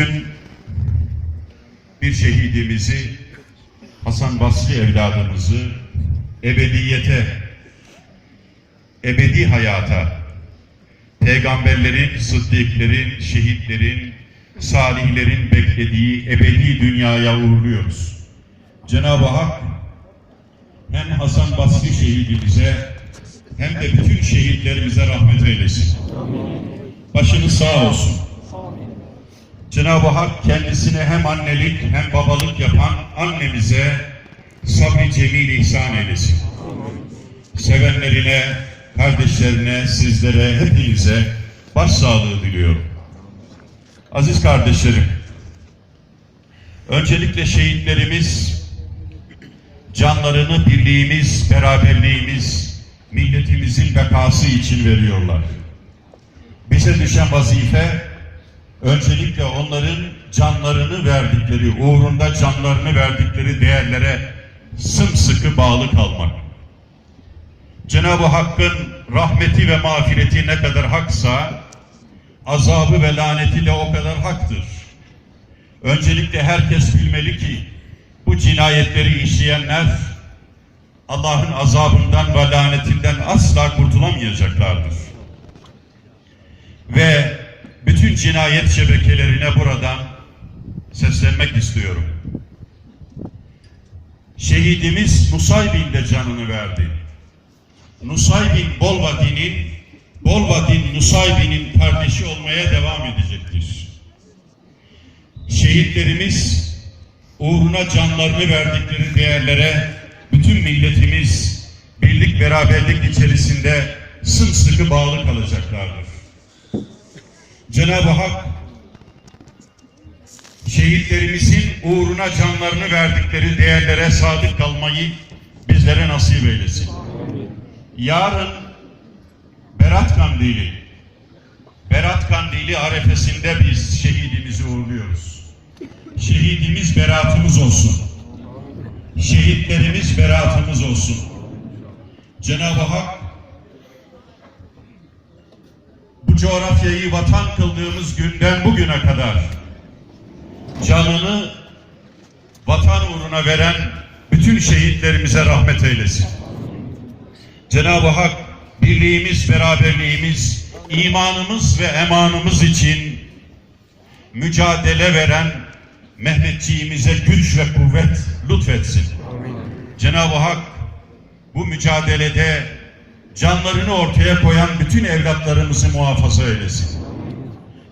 bugün bir şehidimizi, Hasan Basri evladımızı ebediyete, ebedi hayata, peygamberlerin, sıddıklerin, şehitlerin, salihlerin beklediği ebedi dünyaya uğurluyoruz. Cenab-ı Hak hem Hasan Basri şehidimize hem de bütün şehitlerimize rahmet eylesin. Başınız sağ olsun. Cenab-ı Hak kendisine hem annelik hem babalık yapan annemize sabri cemil ihsan eylesin. Sevenlerine, kardeşlerine, sizlere, hepinize başsağlığı diliyorum. Aziz kardeşlerim, öncelikle şehitlerimiz canlarını birliğimiz, beraberliğimiz, milletimizin bekası için veriyorlar. Bize düşen vazife öncelikle onların canlarını verdikleri, uğrunda canlarını verdikleri değerlere sımsıkı bağlı kalmak. Cenab-ı Hakk'ın rahmeti ve mağfireti ne kadar haksa, azabı ve laneti de o kadar haktır. Öncelikle herkes bilmeli ki, bu cinayetleri işleyenler, Allah'ın azabından ve lanetinden asla kurtulamayacaklardır. Ve bütün cinayet şebekelerine buradan seslenmek istiyorum. Şehidimiz Nusaybin de canını verdi. Nusaybin Bolvadin'in Bolvadin Nusaybin'in kardeşi olmaya devam edecektir. Şehitlerimiz uğruna canlarını verdikleri değerlere bütün milletimiz birlik beraberlik içerisinde sımsıkı bağlı kalacaklardır. Cenab-ı Hak şehitlerimizin uğruna canlarını verdikleri değerlere sadık kalmayı bizlere nasip eylesin. Yarın Berat Kandili, Berat Kandili arefesinde biz şehidimizi uğurluyoruz. Şehidimiz beratımız olsun. Şehitlerimiz beratımız olsun. Cenab-ı Hak bu coğrafyayı vatan kıldığımız günden bugüne kadar canını vatan uğruna veren bütün şehitlerimize rahmet eylesin. Cenab-ı Hak birliğimiz, beraberliğimiz, imanımız ve emanımız için mücadele veren Mehmetçiğimize güç ve kuvvet lütfetsin. Cenab-ı Hak bu mücadelede canlarını ortaya koyan bütün evlatlarımızı muhafaza eylesin.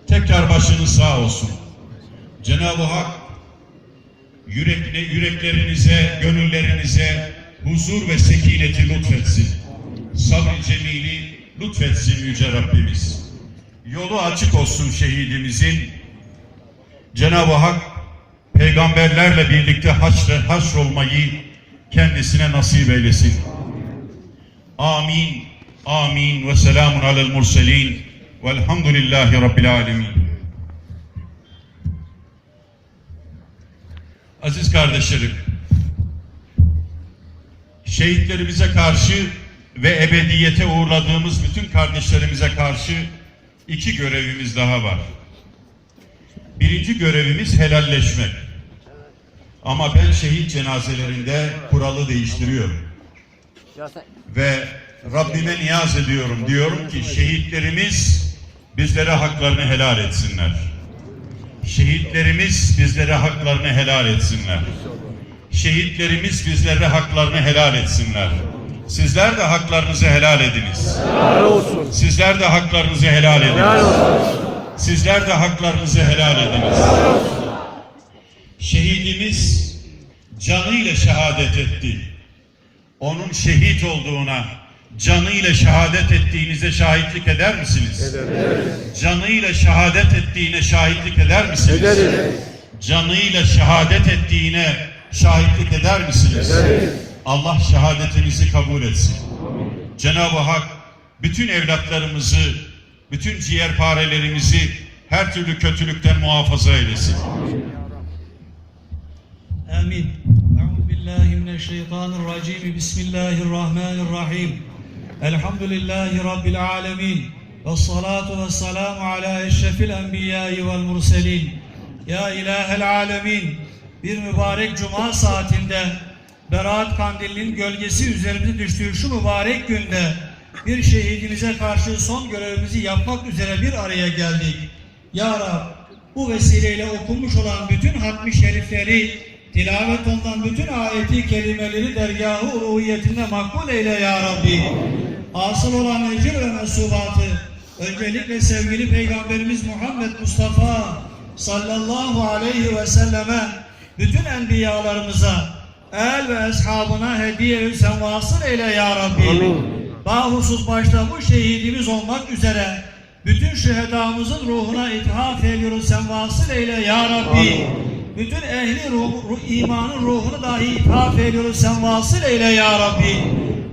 Tekrar başınız sağ olsun. Cenab-ı Hak yürekle, yüreklerinize, gönüllerinize huzur ve sekineti lütfetsin. Sabr cemili lütfetsin Yüce Rabbimiz. Yolu açık olsun şehidimizin. Cenab-ı Hak peygamberlerle birlikte haşr, haşr kendisine nasip eylesin. Amin. Amin. Ve selamun alel murselin. Velhamdülillahi Rabbil alemin. Aziz kardeşlerim, şehitlerimize karşı ve ebediyete uğurladığımız bütün kardeşlerimize karşı iki görevimiz daha var. Birinci görevimiz helalleşmek. Ama ben şehit cenazelerinde kuralı değiştiriyorum. Ve Rabbime niyaz ediyorum. Diyorum ki şehitlerimiz bizlere haklarını helal etsinler. Şehitlerimiz bizlere haklarını helal etsinler. Şehitlerimiz bizlere haklarını helal etsinler. Sizler de haklarınızı helal ediniz. Helal olsun. Sizler de haklarınızı helal Helal ediniz. olsun. Sizler de haklarınızı helal ediniz. Şehidimiz canıyla şehadet etti onun şehit olduğuna, canıyla şehadet ettiğinize şahitlik eder misiniz? Ederiz. Canıyla şehadet ettiğine şahitlik eder misiniz? Ederiz. Canıyla şehadet ettiğine şahitlik eder misiniz? Ederiz. Allah şehadetinizi kabul etsin. Cenab-ı Hak bütün evlatlarımızı, bütün ciğerparelerimizi her türlü kötülükten muhafaza eylesin. Amin. Amin billahi mineşşeytanirracim. Bismillahirrahmanirrahim. Elhamdülillahi rabbil alamin. Ve salatu ve selamu ala eşrefil enbiyai vel murselin. Ya ilahel alemin. Bir mübarek cuma saatinde Berat Kandil'in gölgesi üzerimize düştüğü şu mübarek günde bir şehidimize karşı son görevimizi yapmak üzere bir araya geldik. Ya Rab bu vesileyle okunmuş olan bütün hatmi şerifleri tilavet olunan bütün ayeti kelimeleri dergahı uluhiyetinde makbul eyle ya Rabbi. Asıl olan ecir ve mesubatı öncelikle sevgili Peygamberimiz Muhammed Mustafa sallallahu aleyhi ve selleme bütün enbiyalarımıza el ve eshabına hediye sen vasıl eyle ya Rabbi. Bahusuz başta bu şehidimiz olmak üzere bütün şühedamızın ruhuna ithaf ediyoruz sen vasıl eyle ya Rabbi. Bütün ehli ruh, ruh- imanın ruhunu dahi ithaf ediyoruz sen vasıl eyle ya Rabbi.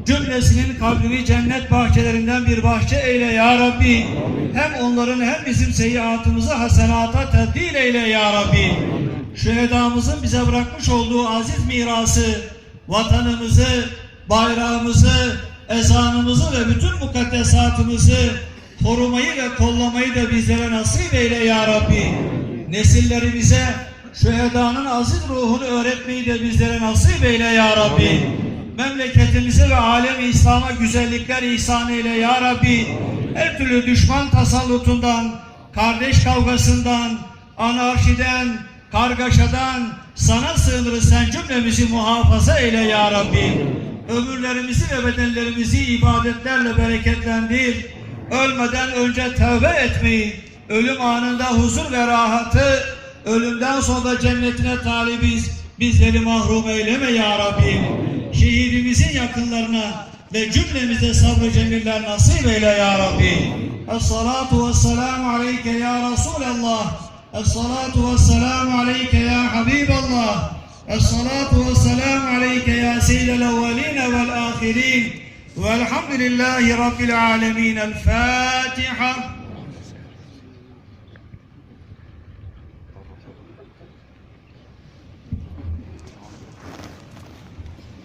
Cümlesinin kabrini cennet bahçelerinden bir bahçe eyle ya Rabbi. Hem onların hem bizim seyyiatımızı hasenata tebdil eyle ya Rabbi. Şühedamızın bize bırakmış olduğu aziz mirası, vatanımızı, bayrağımızı, ezanımızı ve bütün mukaddesatımızı korumayı ve kollamayı da bizlere nasip eyle ya Rabbi. Nesillerimize şühedanın aziz ruhunu öğretmeyi de bizlere nasip eyle ya Rabbi. Memleketimize ve alem İslam'a güzellikler ihsan eyle ya Rabbi. Her türlü düşman tasallutundan, kardeş kavgasından, anarşiden, kargaşadan sana sığınırız sen cümlemizi muhafaza eyle ya Rabbi. Ömürlerimizi ve bedenlerimizi ibadetlerle bereketlendir. Ölmeden önce tövbe etmeyi, ölüm anında huzur ve rahatı, ölümden sonra cennetine talibiz. Bizleri mahrum eyleme ya Rabbi. Şehidimizin yakınlarına ve cümlemize sabrı cemiller nasip eyle ya Rabbi. Es-salatu vesselamu aleyke ya Resulallah. Es-salatu vesselamu aleyke ya Habiballah. Es-salatu vesselamu aleyke ya seyyidel evveline vel ahirin. Velhamdülillahi Rabbil alemin. El Fatiha.